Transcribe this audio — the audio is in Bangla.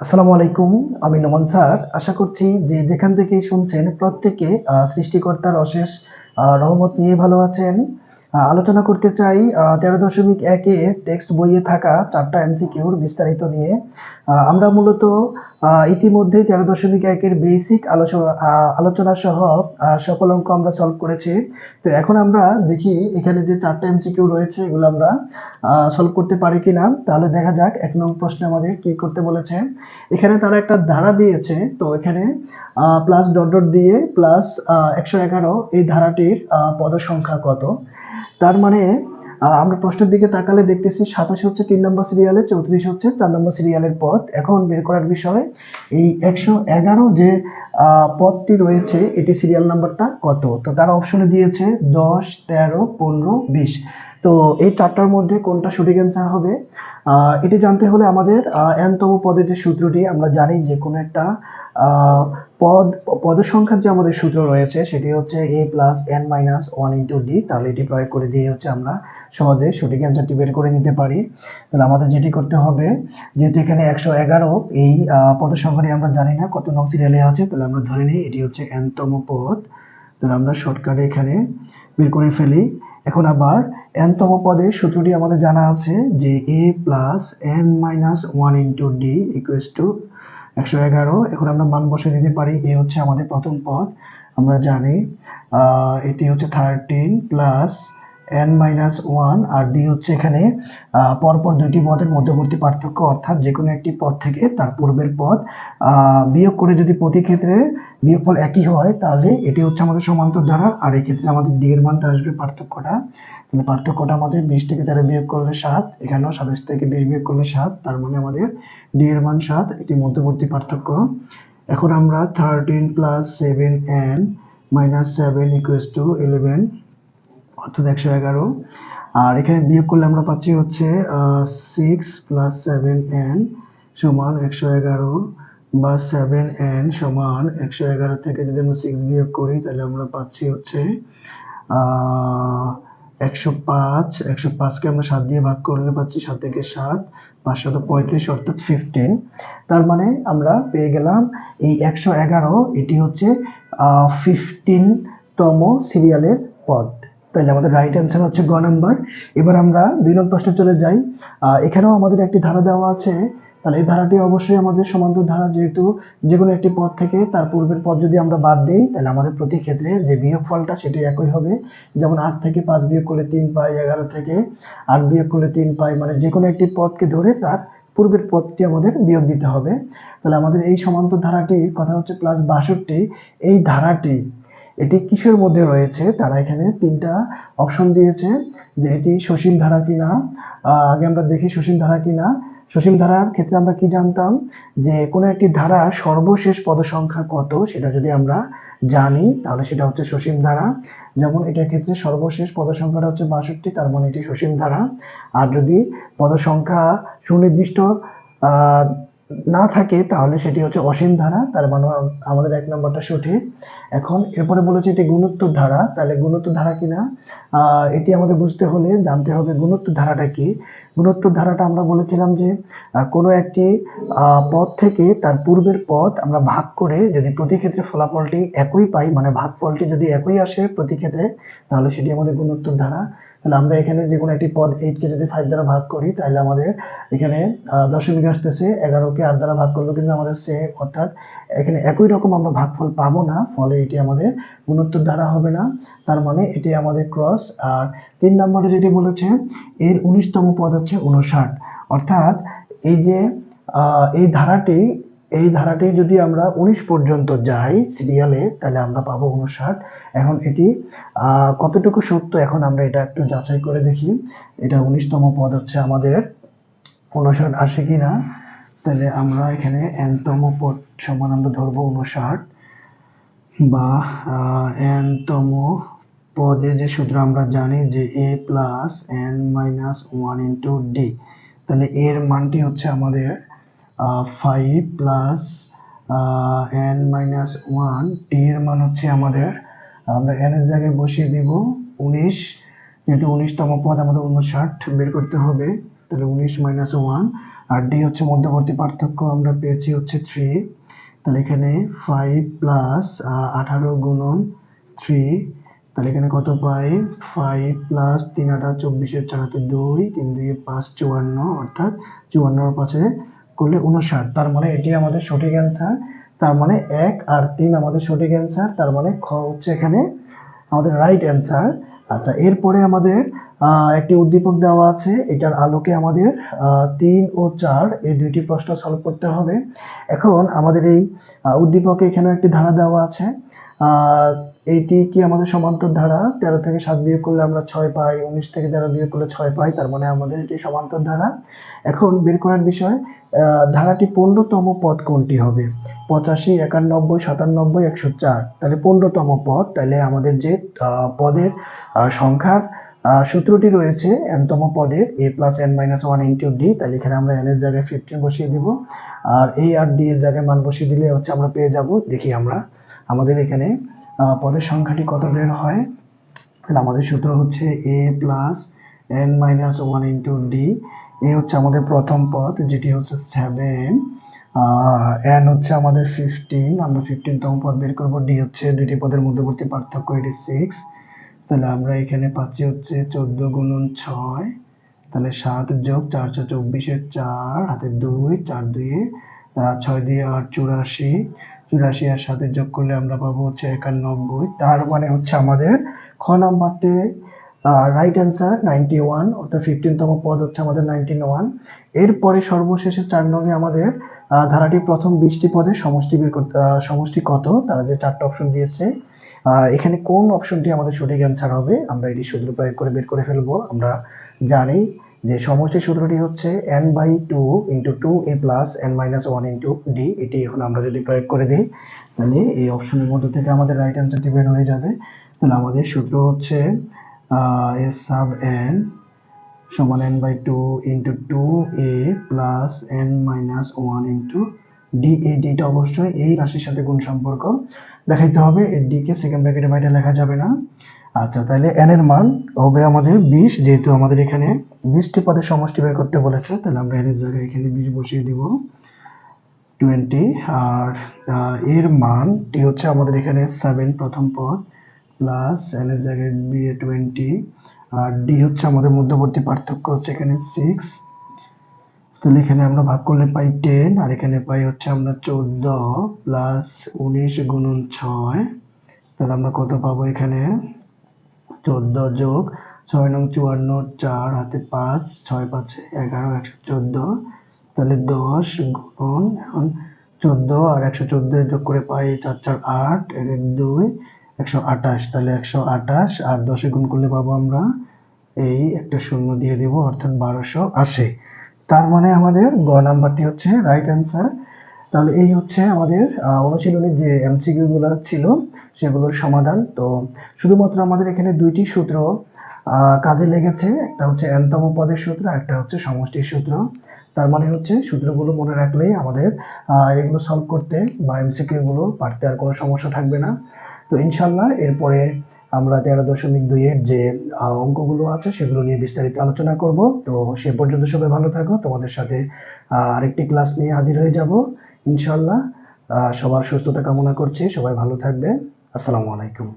আসসালামু আলাইকুম, আমি নোমান স্যার। আশা করছি যে যেখান থেকে শুনছেন প্রত্যেকে সৃষ্টিকর্তার অশেষ রহমত নিয়ে ভালো আছেন। আলোচনা করতে চাই তেরো দশমিক একে টেক্সট বইয়ে থাকা চারটা এমসিকিউর বিস্তারিত নিয়ে। আমরা মূলত ইতিমধ্যেই তেরো দশমিক একের বেসিক আলোচনা আলোচনা সহ সকল অঙ্ক আমরা সলভ করেছি। তো এখন আমরা দেখি এখানে যে চারটা এমসিকিউ রয়েছে, এগুলো আমরা সলভ করতে পারি কিনা। তাহলে দেখা যাক, এক নং প্রশ্নে আমাদের কি করতে বলেছে। এখানে তারা একটা ধারা দিয়েছে, তো এখানে প্লাস ডট ডট দিয়ে প্লাস একশো এগারো, এই ধারাটির পদ সংখ্যা কত? তার মানে আমরা প্রশ্নের দিকে তাকালে দেখতেছি সাতাশ হচ্ছে তিন নম্বর সিরিয়ালে চৌত্রিশ হচ্ছে চার নম্বর সিরিয়ালের পদ এখন বের করার বিষয়, এই একশো এগারো যে পদটি রয়েছে, এটি সিরিয়াল নাম্বারটা কত? তো তারা অপশনে দিয়েছে দশ, তেরো, পনেরো, বিশ। তো এই চারটার মধ্যে কোনটা সঠিক অ্যান্সার হবে? এটি জানতে হলে আমাদের এনতম পদের যে সূত্রটি, আমরা জানি যে কোনো একটা পদ পদ সংখ্যার যে আমাদের সূত্র রয়েছে, সেটি হচ্ছে a plus n minus one into d তাহলে এটি প্রয়োগ করে দিয়ে হচ্ছে আমরা সহজে সঠিক অ্যান্সারটি বের করে নিতে পারি। তাহলে আমাদের যেটি করতে হবে, যেহেতু এখানে একশো এগারো, এই পদ সংখ্যাটি আমরা জানি না কত নং সিরিয়ালে আছে, তাহলে আমরা ধরে নিই এটি হচ্ছে এনতম পদ। তাহলে আমরা শর্টকাটে এখানে বের করে ফেলি। এখন আবার এনতম পদের সূত্রটি আমাদের জানা আছে যে a plus n minus one into d equals to একশো এগারো, এখন আমরা মান বসে দিতে পারি, এ হচ্ছে আমাদের প্রথম পদ। আমরা জানি এটি হচ্ছে thirteen plus n minus one আর ডি হচ্ছে এখানে পরপর দুইটি পদের মধ্যবর্তী পার্থক্য, অর্থাৎ যে কোনো একটি পদ থেকে তার পূর্বের পদ। বিয়োগ করে যদি প্রতি ক্ষেত্রে বিয়োগফল একই হয়, তাহলে এটি হচ্ছে আমাদের সমান্তর ধারা আর এই ক্ষেত্রে আমাদের ডি এর মানটা আসবে পার্থক্যটা। তাহলে পার্থক্যটা আমাদের বিশ থেকে তেরো বিয়োগ করলে সাত, এখানেও সাতাশ থেকে বিশ বিয়োগ করলে সাত, তার মানে আমাদের ডি এর মান সাত, এটি মধ্যবর্তী পার্থক্য। এখন আমরা thirteen plus seven n minus seven equals to eleven অর্থাৎ একশো এগারো। আর এখানে বিয়োগ করলে আমরা পাচ্ছি হচ্ছে সিক্স প্লাস সেভেন এন সমান একশো এগারো বা সেভেন এন সমান একশো এগারো থেকে যদি আমরা সিক্স বিয়োগ করি, তাহলে আমরা পাচ্ছি হচ্ছে একশো পাঁচ, একশো পাঁচকে আমরা সাত দিয়ে ভাগ করলে পাচ্ছি সাত থেকে সাত, পাঁচশত পঁয়ত্রিশ অর্থাৎ ফিফটিন তার মানে আমরা পেয়ে গেলাম এই একশো এগারো, এটি হচ্ছে ফিফটিনতম সিরিয়ালের পদ। তাহলে আমাদের রাইট অ্যান্সার হচ্ছে গ নাম্বার। এবার আমরা দুই নম্বর প্রশ্নে চলে যাই। এখানেও আমাদের একটি ধারা দেওয়া আছে তাহলে এই ধারাটি অবশ্যই আমাদের সমান্তর ধারা যেহেতু যে কোনো একটি পদ থেকে তার পূর্বের পদ যদি আমরা বাদ দিই, তাহলে আমাদের প্রতি ক্ষেত্রে যে বিয়োগ ফলটা সেটি একই হবে। যেমন আট থেকে পাঁচ বিয়োগ করলে তিন পাই এগারো থেকে আট বিয়োগ করলে তিন পাই মানে যে কোনো একটি পদকে ধরে তার পূর্বের পদটি আমাদের বিয়োগ দিতে হবে। তাহলে আমাদের এই সমান্তর ধারাটির কথা হচ্ছে প্লাস বাষট্টি। এই ধারাটি, এটি কিসের মধ্যে রয়েছে? তারা এখানে তিনটা অপশন দিয়েছে যে এটি সসীম ধারা কিনা। আগে আমরা দেখি সসীম ধারা কিনা। সসীম ধারার ক্ষেত্রে আমরা কি জানতাম? যে কোনো একটি ধারার সর্বশেষ পদ সংখ্যা কত সেটা যদি আমরা জানি, তাহলে সেটা হচ্ছে সসীম ধারা। যেমন এটার ক্ষেত্রে সর্বশেষ পদ সংখ্যাটা হচ্ছে বাষট্টি, তার মানে এটি সসীম ধারা। আর যদি পদ সংখ্যা সুনির্দিষ্ট না থাকে, তাহলে সেটি হচ্ছে অসীম ধারা। তার মানে আমাদের এক নম্বরটা সঠিক। এখন এরপরে বলেছে এটি গুণোত্তর ধারা তাহলে গুণোত্তর ধারা কিনা এটি আমাদের বুঝতে হলে জানতে হবে গুণোত্তর ধারাটা কি। গুণোত্তর ধারাটা আমরা বলেছিলাম যে কোনো একটি পদ থেকে তার পূর্বের পদ আমরা ভাগ করে যদি প্রতি ক্ষেত্রে ফলাফলটি একই পাই মানে ভাগফলটি যদি একই আসে প্রতি ক্ষেত্রে, তাহলে সেটি আমাদের গুণোত্তর ধারা তাহলে আমরা এখানে যে কোনো একটি পদ এইটকে যদি ফাইভ দ্বারা ভাগ করি, তাহলে আমাদের এখানে দশমিক আসতেছে এগারোকে আট দ্বারা ভাগ করলেও কিন্তু আমাদের সে অর্থাৎ এখানে একই রকম আমরা ভাগফল পাবো না, ফলে এটি আমাদের গুণোত্তর ধারা হবে না, তার মানে এটি আমাদের ক্রস আর তিন নম্বরে যেটি বলেছে, এর উনিশতম পদ হচ্ছে উনষাট অর্থাৎ এই যে এই ধারাটি এই ধারাটি যদি আমরা উনিশ পর্যন্ত যাই সিরিয়ালে তাহলে আমরা পাবো উনষাট এখন এটি কতটুকু সত্য এখন আমরা এটা একটু যাচাই করে দেখি। এটা উনিশতম পদ হচ্ছে আমাদের উনষাট আসে কিনা। তাহলে আমরা এখানে এনতম পদ সমান আমরা ধরবো উনষাট বা এনতম পদে যে সূত্র আমরা জানি যে a plus n minus one into d তাহলে এর মানটি হচ্ছে আমাদের five plus n minus one টি এর মান হচ্ছে আমাদের, আমরা এর জায়গায় বসিয়ে দিব উনিশ, যেহেতু উনিশতম পদ আমাদের উনষাট বের করতে হবে, তাহলে উনিশ মাইনাস ওয়ান আর ডি হচ্ছে মধ্যবর্তী পার্থক্য, আমরা পেয়েছি হচ্ছে থ্রি তাহলে এখানে ফাইভ প্লাস আঠারো গুণন থ্রি তাহলে এখানে কত পাই? ফাইভ প্লাস তিন আটা চব্বিশের চার হাতে দুই, তিন দুই পাঁচ চুয়ান্ন, অর্থাৎ চুয়ান্নর পাশে করলে উনষাট তার মানে এটি আমাদের সঠিক অ্যান্সার তার মানে এক আর তিন আমাদের সঠিক অ্যান্সার তার মানে খ হচ্ছে এখানে আমাদের রাইট অ্যান্সার আচ্ছা এরপরে আমাদের একটি উদ্দীপক দেওয়া আছে। এটার আলোকে আমাদের তিন ও চার এই দুইটি প্রশ্ন সলভ করতে হবে। এখন আমাদের এই উদ্দীপকে এখানে একটি ধারা দেওয়া আছে। এইটি কি আমাদের সমান্তর ধারা? তেরো থেকে সাত বিয়োগ করলে আমরা ছয় পাই, উনিশ থেকে তেরো বিয়োগ করলে ছয় পাই, তার মানে আমাদের এটি সমান্তর ধারা। এখন বের করার বিষয় ধারাটি পূর্ণতম পদ কোনটি হবে? পঁচাশি, একানব্বই, সাতানব্বই, একশো চার। তাহলে পূর্ণতম পদ, তাহলে আমাদের যে পদের সংখ্যার সূত্রটি রয়েছে, এনতম পদের, a plus n minus one into d তাহলে এখানে আমরা এন এর জায়গায় ফিফটিন বসিয়ে দিব। আর এই আর ডি এর জায়গায় মান বসিয়ে দিলে হচ্ছে আমরা পেয়ে যাব, দেখি আমরা। আমাদের এখানে পদের সংখ্যাটি কত বের হয়? তাহলে আমাদের সূত্র হচ্ছে a plus n minus one into d a হচ্ছে আমাদের প্রথম পদ যেটি হচ্ছে সেভেন এন হচ্ছে আমাদের ফিফটিন আমরা ফিফটিনতম পদ বের করব। ডি হচ্ছে দুইটি পদের মধ্যবর্তী পার্থক্য এটি সিক্স তাহলে আমরা এখানে পাচ্ছি হচ্ছে চোদ্দ গুণন ছয় তাহলে সাত যোগ চারশো চব্বিশের চার হাতে দুই চার আহ, ছয় দিয়ে আট চুরাশি। চুরাশি আর সাথে যোগ করলে আমরা পাবো হচ্ছে একানব্বই। তার মানে হচ্ছে আমাদের খ নাম্বারটি রাইট অ্যান্সার নাইনটি ওয়ান অর্থাৎ ফিফটিনতম পদ হচ্ছে আমাদের নাইনটিন ওয়ান এরপরে সর্বশেষে চার নঙ্গে আমাদের আহ, ধারাটির প্রথম বিশটি পদের সমষ্টি বের করতে সমষ্টি কত? তারা যে চারটা অপশন দিয়েছে। এখানে কোন অপশনটি আমাদের সঠিক অ্যান্সার হবে আমরা এটি সূত্র প্রয়োগ করে বের করে ফেলব। আমরা জানি যে সমষ্টি সূত্রটি হচ্ছে n by two into two a plus n minus one into d এটি এখন আমরা যদি প্রয়োগ করে দিই, তাহলে এই অপশনের মধ্যে থেকে আমাদের রাইট অ্যান্সারটি বের হয়ে যাবে। তাহলে আমাদের সূত্র হচ্ছে এ সাব এন সমান n by two into two a plus n minus one into d এই ডিটা অবশ্যই এই রাশির সাথে গুণ সম্পর্ক দেখাইতে হবে। এই ডি কে সেকেন্ড ব্র্যাকেটের বাইরে লেখা যাবে না। আচ্ছা তাহলে এন এর মান হবে আমাদের বিশ, যেহেতু আমাদের এখানে বিশটি পদের সমষ্টি বের করতে বলেছে, তাহলে আমরা এর জায়গায় এখানে বিশ বসিয়ে দিব। টোয়েন্টি আর এর মানটি হচ্ছে আমাদের এখানে সেভেন প্রথম পদ প্লাস এন এর জায়গায় বি এ টোয়েন্টি আর ডি হচ্ছে আমাদের মধ্যবর্তী পার্থক্য, হচ্ছে এখানে সিক্স তাহলে এখানে আমরা ভাগ করলে পাই টেন আর এখানে পাই হচ্ছে আমরা চোদ্দ প্লাস উনিশ গুণন ছয়। তাহলে আমরা কত পাবো এখানে? চোদ্দ যোগ ছয় নং চুয়ান্ন, চার হাতে পাঁচ, ছয় পাঁচে, এগারো, একশো চোদ্দ, তাহলে দশ গুণন এখন চোদ্দ আর একশো চোদ্দ যোগ করে পাই চার চার আট এক এক দুই, একশো আঠাশ, তাহলে একশো আঠাশ, আর দশে গুণ করলে পাবো আমরা এই একটা শূন্য দিয়ে দিব, অর্থাৎ বারোশো আশি। তার মানে আমাদের গ নাম্বারটি হচ্ছে রাইট অ্যান্সার তাহলে এই হচ্ছে আমাদের অনুশীলনের যে এমসিকিউ গুলো ছিল, সেগুলোর সমাধান। তো শুধুমাত্র আমাদের এখানে দুইটি সূত্র কাজে লেগেছে। একটা হচ্ছে এনতম পদের সূত্র একটা হচ্ছে সমষ্টির সূত্র। তার মানে হচ্ছে সূত্রগুলো মনে রাখলেই আমাদের এগুলো সলভ করতে বা এমসিকিউ গুলো পারতে আর কোনো সমস্যা থাকবে না। তো ইনশাল্লাহ এরপরে আমরা তেরো দশমিক দুইয়ের যে অঙ্কগুলো আছে সেগুলো নিয়ে বিস্তারিত আলোচনা করব। তো সে পর্যন্ত সবাই ভালো থাকো। তোমাদের সাথে আরেকটি ক্লাস নিয়ে হাজির হয়ে যাব। ইনশাল্লাহ সবার সুস্থতা কামনা করছি। সবাই ভালো থাকবে। আসসালামু আলাইকুম।